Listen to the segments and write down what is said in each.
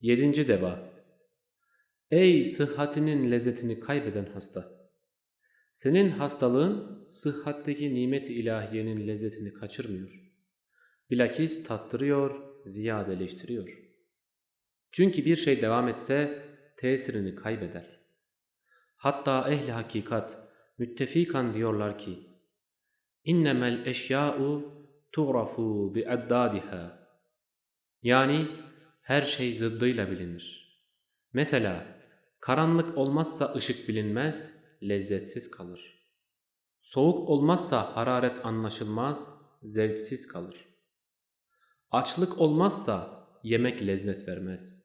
Yedinci deva. Ey sıhhatinin lezzetini kaybeden hasta! Senin hastalığın sıhhatteki nimet-i ilahiyenin lezzetini kaçırmıyor. Bilakis tattırıyor, ziyadeleştiriyor. Çünkü bir şey devam etse tesirini kaybeder. Hatta ehli hakikat müttefikan diyorlar ki eşya'u tuğrafu bi addadiha yani her şey zıddıyla bilinir. Mesela karanlık olmazsa ışık bilinmez, lezzetsiz kalır. Soğuk olmazsa hararet anlaşılmaz, zevksiz kalır. Açlık olmazsa yemek lezzet vermez.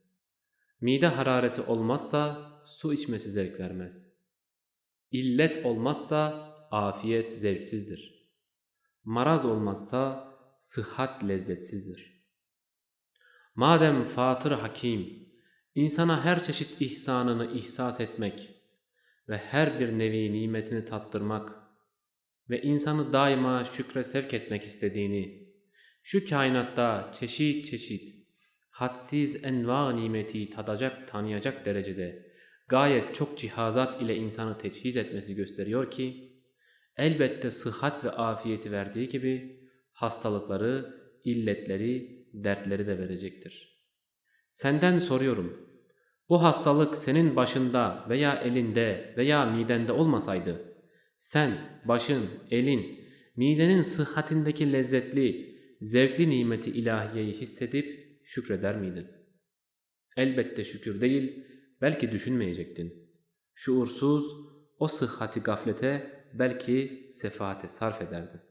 Mide harareti olmazsa su içmesi zevk vermez. İllet olmazsa afiyet zevksizdir. Maraz olmazsa sıhhat lezzetsizdir. Madem Fatır Hakim insana her çeşit ihsanını ihsas etmek ve her bir nevi nimetini tattırmak ve insanı daima şükre sevk etmek istediğini, şu kainatta çeşit çeşit hadsiz enva nimeti tadacak tanıyacak derecede gayet çok cihazat ile insanı teçhiz etmesi gösteriyor ki, elbette sıhhat ve afiyeti verdiği gibi hastalıkları, illetleri, dertleri de verecektir. Senden soruyorum, bu hastalık senin başında veya elinde veya midende olmasaydı, sen başın, elin, midenin sıhhatindeki lezzetli, zevkli nimeti ilahiyeyi hissedip şükreder miydin? Elbette şükür değil, belki düşünmeyecektin. Şuursuz, o sıhhati gaflete belki sefaate sarf ederdin.